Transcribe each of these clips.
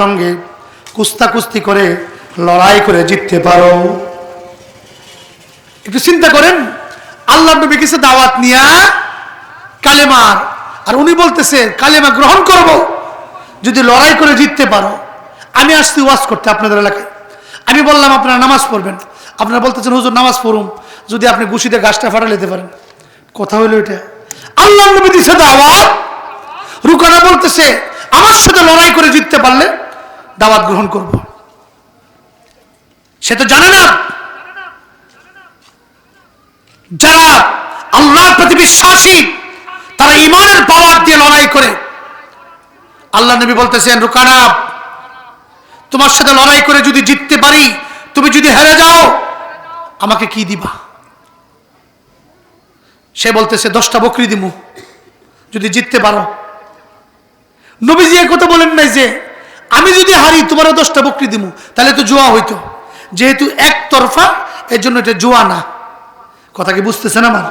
সঙ্গে কুস্তা কুস্তি করে লড়াই করে জিততে পারো। একটু চিন্তা করেন আল্লাহ নবী কিছু দাওয়াত নিয়া কালেমার আর উনি বলতেছে, কালেমা গ্রহণ করব, যদি লড়াই করে জিততে পারো। আমি আসছি ওয়াজ করতে আপনাদের এলাকায়। আমি বললাম, আপনারা নামাজ পড়বেন। আপনারা বলতেছেন, হুজুর, নামাজ পড়ুন, যদি আপনি গুছিতে গাছটা ফাটা নিতে পারেন। কথা হলো এটা। আল্লাহ নবী দিছে দাওয়াত, রুকানা বলতেছে, আমার সাথে লড়াই করে জিততে পারলে দাওয়াত গ্রহণ করব। সে তো জানে না। যারা আল্লাহর প্রতি বিশ্বাসী, তারা ইমানের পাওয়ার দিয়ে লড়াই করে। আল্লাহ নবী বলতেছেন, রুকানা, তোমার সাথে লড়াই করে যদি জিততে পারি, তুমি যদি হেরে যাও, আমাকে কি দিবা? সে বলতেছে, দশটা বকরি দিমু, যদি জিততে পারো। নবীজি কথা বলেন নাই যে আমি যদি হারি, তোমারও দশটা বকরি দিব তাহলে তো জোয়া হইতো। যেহেতু একতরফা এর জন্য এটা জুয়া না। কথা কি বুঝতেছেন আমার?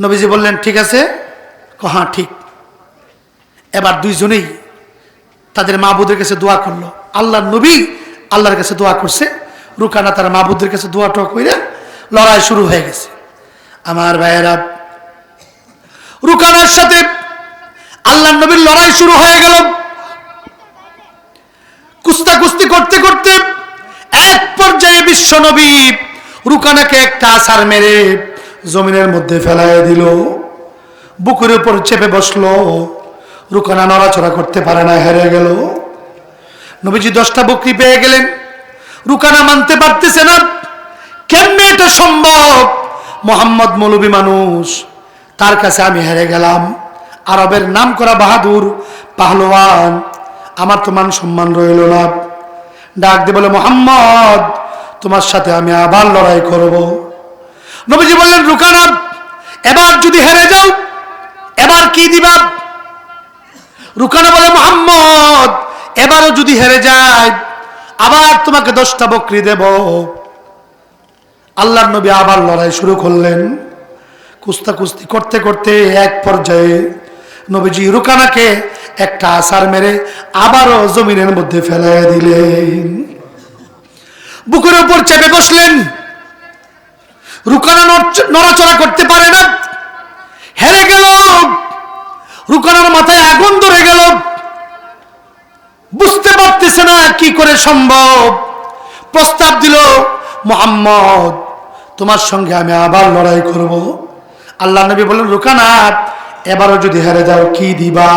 নবীজি বললেন, ঠিক আছে। হ্যাঁ ঠিক। এবার দুইজনেই তাদের মাহবুদের কাছে দোয়া করল। আল্লাহ নবী আল্লাহর কাছে দোয়া করছে। রুকানা তার মাহবুদের কাছে দোয়া টোয়া করে লড়াই শুরু হয়ে গেছে। আমার ভাইয়েরা, রুকানার সাথে আল্লাহ নবীর লড়াই শুরু হয়ে গেল। কুস্তা কুস্তি করতে করতে এক পর্যায়ে বিশ্ব নবী রুকানাকে একটা আসার মেরে জমিনের মধ্যে ফেলায় দিল। বুকের উপর চেপে বসল। রুকানা নড়াচড়া করতে পারে না, হেরে গেল। নবীজি দশটা বকরি পেয়ে গেলেন। রুকানা মানতে পারতেছে না, কেমনে এটা সম্ভব? মোহাম্মদ মৌলবী মানুষ, তার কাছে আমি হেরে গেলাম। আরবের নাম করা বাহাদুর পাহলোয়ান আমার তো মান সম্মান রইল না। ডাক দিয়ে বলে, মোহাম্মদ, তোমার সাথে আমি আবার লড়াই করব। নবীজি বললেন, রুকানা, এবার যদি হেরে যাও, এবার কি দিবা? রুকানা বলে, মোহাম্মদ, এবারও যদি হেরে যায় আবার তোমাকে দশটা বকরি দেব। আল্লাহর নবী আবার লড়াই শুরু করলেন। কুস্তা কুস্তি করতে করতে এক পর্যায়ে নবীজি রুকানাকে একটা আসার মেরে আবারও জমিনের মধ্যে ফেলাই দিলেন। বুকের উপর চেপে বসলেন। রুকানা নড়াচড়া করতে পারে না। হেরে গেল। রুকানার মাথায় আগুন ধরে গেল। বুঝতে পারতেছে না কি করে সম্ভব। প্রস্তাব দিল, মোহাম্মদ, তোমার সঙ্গে আমি আবার লড়াই করব। আল্লাহ নবী বললেন, রুকানা এবারও যদি হেরে যাও, কি দিবা?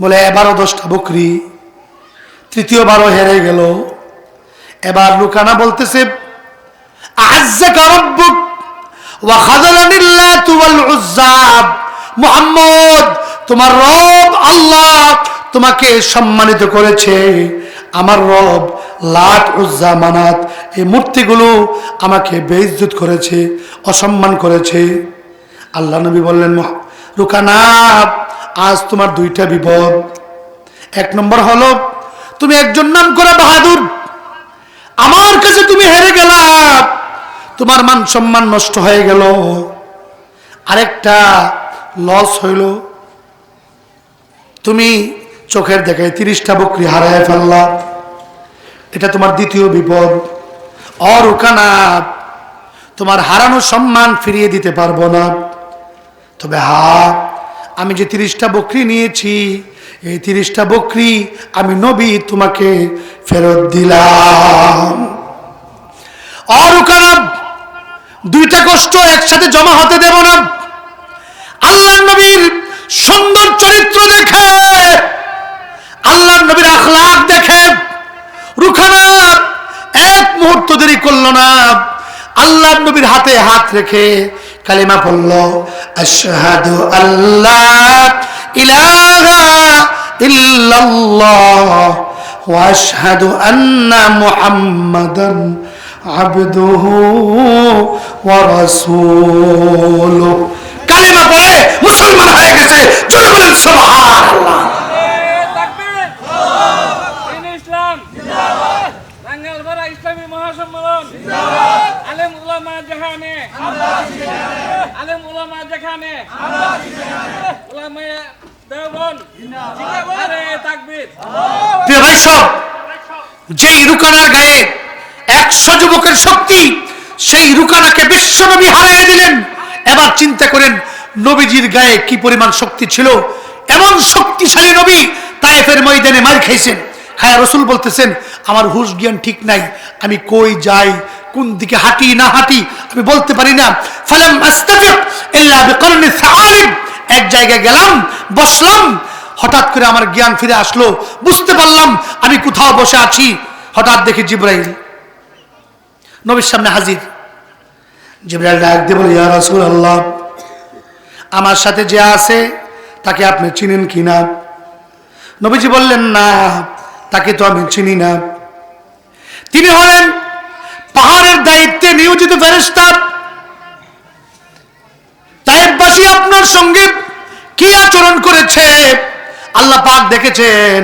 বলে, এবারও দশটা বকরি তৃতীয়বারও হেরে গেল। এবার লুকানা বলতেছে মুহাম্মদ, তোমার রব আল্লাহ তোমাকে সম্মানিত করেছে। আমার রব লাট, উজ্জা, মানাত, এই মূর্তিগুলো আমাকে বেইজ্জত করেছে, অসম্মান করেছে। আল্লাহ নবী বললেন "মুহ- রুকানা, আজ তোমার দুইটা বিপদ। এক নম্বর হলো, তুমি একজন নাম করা বাহাদুর। আমার কাছে তুমি হেরে গেলা। তোমার মান সম্মান নষ্ট হয়ে গেল। আরেকটা লস হইল। তুমি চোখের দেখায় তিরিশটা বকরি হারায় ফেললা। এটা তোমার দ্বিতীয় বিপদ। অরুকানা তোমার হারানো সম্মান ফিরিয়ে দিতে পারব না। তবে হা আমি যে তিরিশটা বকরি নিয়েছি, এই তিরিশটা বকরি আমি নবী তোমাকে ফেরত দিলাম। দুইটা কষ্ট একসাথে জমা হতে দেব না। আল্লাহ নবীর সুন্দর চরিত্র দেখে আল্লাহ নবীর আখলাখ দেখে, রুখানা এক মুহূর্ত দেরি করল না। আল্লাহ নবীর হাতে হাত রেখে কালিমা পড়ল আশহাদু আল্লাহ ইলাহা ইল্লাল্লাহ ওয়া আশহাদু আন্না মুহাম্মাদান আবদুহু ওয়া রাসূলুহু। কালিমা পড়ে মুসলমান হয়ে গেছে, জোরে বলেন সুবহানাল্লাহ। উলামা যেখানে আলেম উলামা যেখানে যেই রুকানার গায়ে একশো যুবকের শক্তি, সেই রুকানাকে বিশ্বনবী হারিয়ে দিলেন। এবার চিন্তা করেন, নবীজির গায়ে কি পরিমাণ শক্তি ছিল? এমন শক্তিশালী নবী তায়েফের ময়দানে মার খাইছেন। খায়া রসুল বলতেছেন, আমার হুশ জ্ঞান ঠিক নাই, আমি কই যাই? কোন দিকে হাঁটি না হাঁটি আমি বলতে পারি না। ফালাম এক জায়গায় গেলাম, বসলাম। হঠাৎ করে আমার জ্ঞান ফিরে আসলো। বুঝতে পারলাম আমি কোথাও বসে আছি। হঠাৎ দেখি জিব্রাইল। নবীর সামনে হাজির। জিব্রাইল ডাক দিয়ে বলে, ইয়া আল্লাহ আমার সাথে যে আছে, তাকে আপনি চিনেন কি না? নবীজি বললেন, না, তাকে তো আমি চিনি না। তিনি হলেন পরিচিত ফেরেস্তার তাইবাসী আপনার সঙ্গে কি আচরণ করেছে, আল্লাহ পাক দেখেছেন।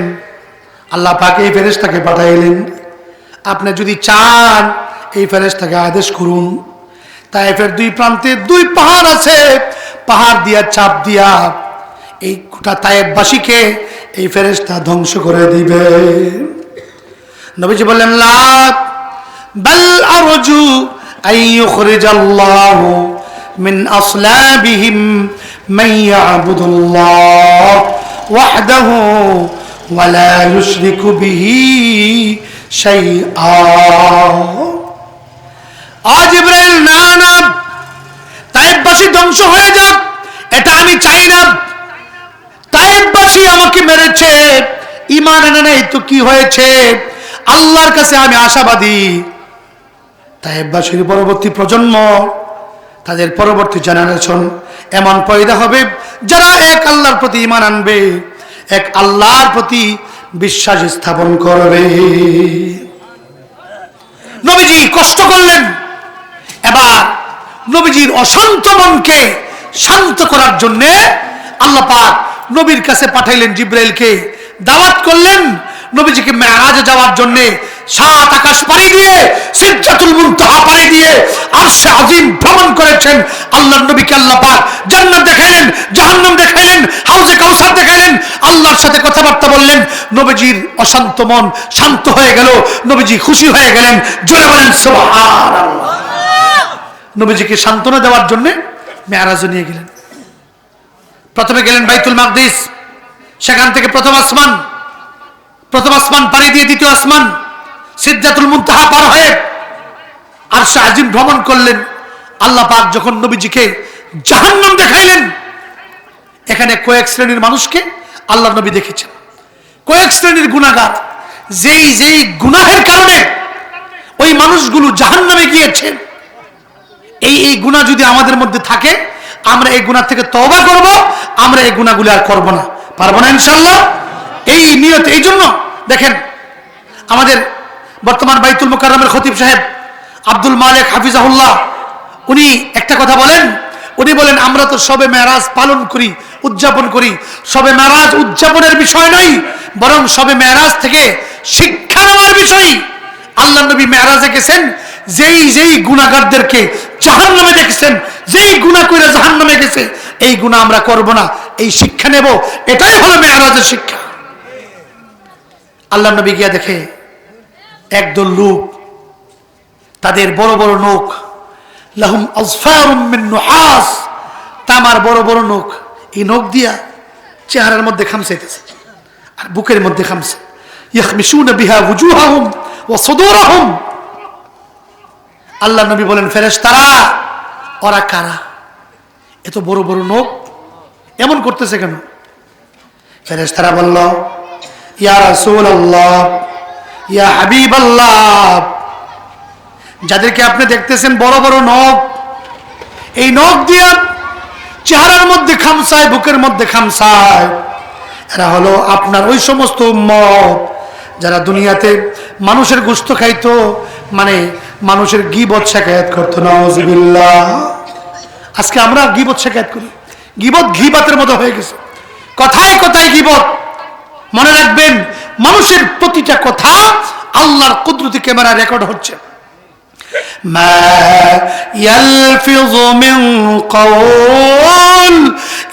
আল্লাহ পাক এই ফেরেস্তাকে পাঠাইলেন। আপনি যদি চান এই ফেরেস্তাকে আদেশ করুন তাইফের দুই প্রান্তে দুই পাহাড় আছে, পাহাড় দিয়া, চাপ দিয়া এই গোটা তাইবাসীকে এই ফেরেস্তা ধ্বংস করে দিবে। নবীজি বললেন, লাভ, বেল আর أن يخرج الله من أصلابهم من يعبد الله وحده ولا يشرك به شيئا আজ ইব্রাহিম না না তাইবাসী ধ্বংস হয়ে যাক এটা আমি চাই না তাইবাসী আমাকে মেরেছে ইমান এনে নেই তো কি হয়েছে আল্লাহর কাছে আমি আশাবাদী তাইবাসীর পরবর্তী প্রজন্ম, তাদের পরবর্তী জেনারেশন এমন পয়দা হবে যারা এক আল্লাহর প্রতি ইমান আনবে, এক আল্লাহর প্রতি বিশ্বাস স্থাপন করবে। নবীজি কষ্ট করলেন। এবার নবীজির অশান্ত মনকে শান্ত করার জন্য আল্লাহ পাক নবীর কাছে পাঠাইলেন জিব্রাইলকে, দাওয়াত করলেন নবীজিকে মেরাজে যাওয়ার জন্য। সাত আকাশ পাড়ি দিয়ে, সিদ্ধাতুল মুনতাহা পাড়ি দিয়ে আরশে আজিম ভ্রমণ করেছেন। আল্লাহর নবীকে আল্লাহ পাক জান্নাত দেখাইলেন, জাহান্নাম দেখাইলেন, হাউজে কাউসার দেখাইলেন। আল্লাহর সাথে কথাবার্তা বললেন, নবীজির অশান্ত মন শান্ত হয়ে গেল, নবীজি খুশি হয়ে গেলেন, জোরে বলেন, সুবহানাল্লাহ। নবীজিকে সান্ত্বনা দেওয়ার জন্য মেয়ারাজে নিয়ে গেলেন। প্রথমে গেলেন বাইতুল মাকদিস, সেখান থেকে প্রথম আসমান প্রথম আসমান পাড়ি দিয়ে দ্বিতীয় আসমান। সিদ্ধাতুল মুনতাহা পার হয়ে আর আজিম ভ্রমণ করলেন। আল্লাহ পাক যখন নবীজিকে জাহান্নাম দেখাইলেন, এখানে কয়েক শ্রেণির মানুষকে আল্লাহ নবী দেখেছেন। কয়েক শ্রেণির গুণাগার যেই যেই গুনাহের কারণে ওই মানুষগুলো জাহান্নামে গিয়েছেন এই এই গুণা যদি আমাদের মধ্যে থাকে, আমরা এই গুণা থেকে তবা করব, আমরা এই গুণাগুলি আর করব না। পারব না ইনশাল্লাহ এই নিয়ত, এই জন্য দেখেন, আমাদের বর্তমান বাইতুল মোকাররমের খতিব সাহেব আব্দুল মালিক হাফিজাহুল্লাহ, উনি একটা কথা বলেন, উনি বলেন, আমরা তো সবে মেরাজ পালন করি, উদযাপন করি। সবে মেরাজ উদযাপনের বিষয় নয়, বরং সবে মেরাজ থেকে শিক্ষা নেওয়ার বিষয়। আল্লাহ নবী মেরাজে গেছেন, যেই যেই গুণাগারদেরকে জাহান নামে দেখেছেন, যেই গুণা করে জাহান নামে গেছে, এই গুণা আমরা করব না, এই শিক্ষা নেব। এটাই হলো মেয়ারাজের শিক্ষা। আল্লাহ নবী গিয়া দেখে একদল লোক, তাদের বড় বড় নখ, লাহুম আজফারুম তামার বড় বড় নখ, এই নখ দিয়া চেহারার মধ্যে খামসাইতেছে আর বুকের মধ্যে খামসে সুদুরহুম। আল্লাহ নবী বলেন, ফেরেশতারা, ওরা কারা? এত বড় বড় নখ, এমন করতেছে কেন? ফেরেশতারা বলল, ইয়া রাসূলুল্লাহ ইয়া হাবিবাল্লাহ। যাদেরকে আপনি দেখতেছেন বড় বড় নখ, এই নখ দিয়া চেহারার মধ্যে খামসায়, বুকের মধ্যে খামসায়। এরা হলো আপনার ওই সমস্ত উম্মত যারা দুনিয়াতে মানুষের গুস্ত খাইতো মানে মানুষের গিবত শেখায়ত করতো। নজবিল্লাহ আজকে আমরা গিবত শেখায়ত করি। গিবত ঘিবাতের মতো হয়ে গেছে। কথায় কথায় গিবত। মনে রাখবেন মানুষের প্রতিটা কথা আল্লাহর কুদরতি ক্যামেরা রেকর্ড হচ্ছে ما يلفظ من قول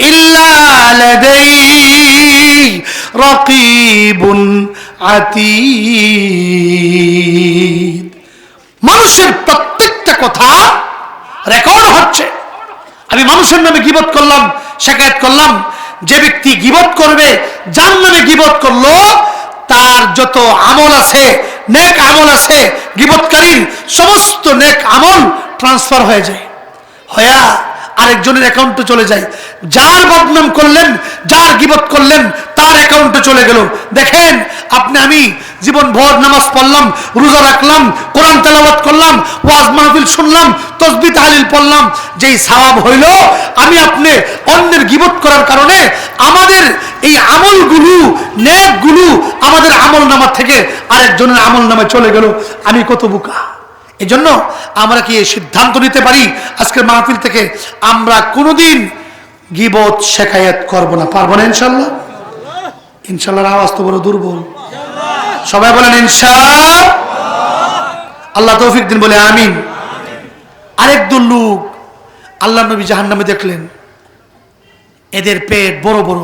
إلا لديه রকিবুন আতীদ মানুষের প্রত্যেকটা কথা রেকর্ড হচ্ছে আমি মানুষের নামে গিবত করলাম শেখায়ত করলাম যে ব্যক্তি গিবত করবে যার নামে গিবত করলো তার যত আমল আছে, নেক আমল আছে গিবৎকালীন সমস্ত নেক আমল ট্রান্সফার হয়ে যায়। হয়া আরেকজনের অ্যাকাউন্টে চলে যায়। যার বদনাম করলেন, যার গিবত করলেন, তার অ্যাকাউন্টে চলে গেল। দেখেন, আপনি আমি জীবন ভর নামাজ পড়লাম, রোজা রাখলাম, কোরআন তেলাওয়াত করলাম, ওয়াজ মাহফিল শুনলাম, তসবি তাহলিল পড়লাম, যেই সওয়াব হইল, আমি আপনি অন্যের গিবত করার কারণে আমাদের এই আমলগুলো, নেকগুলো আমাদের আমল নামা থেকে আরেকজনের আমল নামে চলে গেল। আমি কত বুকা। এই জন্য আমরা কি সিদ্ধান্ত নিতে পারি আজকের মাহফিল থেকে? আমরা কোনোদিন গিবত, শেখায়ত করব না। পারব না ইনশাল্লাহ? ইনশাল্লাহর আওয়াজ তো বড় দুর্বল। সবাই বলেন ইনশা আল্লাহ তৌফিক দিন বলে আমিন। আরেক দল লোক আল্লাহ নবী জাহান নামে দেখলেন। এদের পেট বড় বড়।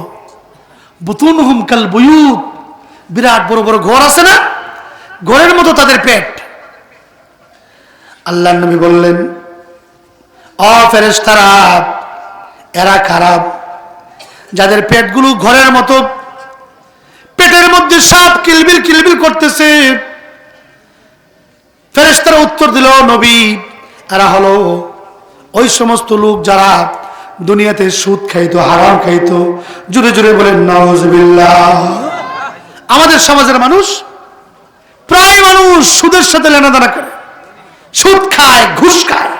বুতুন হুমকাল বয়ুত। বিরাট বড় বড় ঘর আছে না? ঘরের মতো তাদের পেট। আল্লাহ নবী বললেন, অ ফেরেশতারা, এরা খারাপ। যাদের পেটগুলো ঘরের মতো পেটের মধ্যে সাপ কিলবিল কিলবিল করতেছে। ফেরেস্তারা উত্তর দিল নবী, এরা হলো ওই সমস্ত লোক যারা দুনিয়াতে সুদ খাইতো, হারাম খাইতো। জুড়ে জুড়ে বলেন আমাদের সমাজের মানুষ প্রায় মানুষ সুদের সাথে লেনাদেনা করে। সুদ খায়, ঘুষ খায়।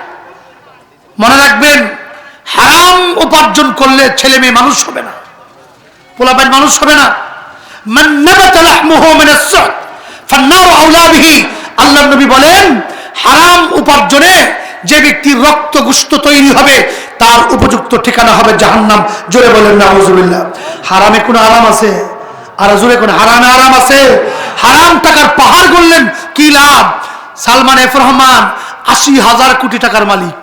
মনে রাখবেন, হারাম উপার্জন করলে ছেলে মেয়ে মানুষ হবে না, পোলাপাইন মানুষ হবে না। মান নাবাতা লাহমুহু মিনাস সুদ ফান্নারু আউলা বিহি। আল্লাহ নবী বলেন, হারাম উপার্জনে যে ব্যক্তির রক্ত গুস্ত তৈরি হবে, তার উপযুক্ত ঠিকানা হবে জাহান্নাম। জোরে বলেন, নাউজুবিল্লাহ। হারামে কোনো আরাম আছে? আর জোরে কোন হারামে আরাম আছে? হারাম টাকার পাহাড় গড়লেন কি লাভ? সালমান এফ রহমান, আশি হাজার কোটি টাকার মালিক।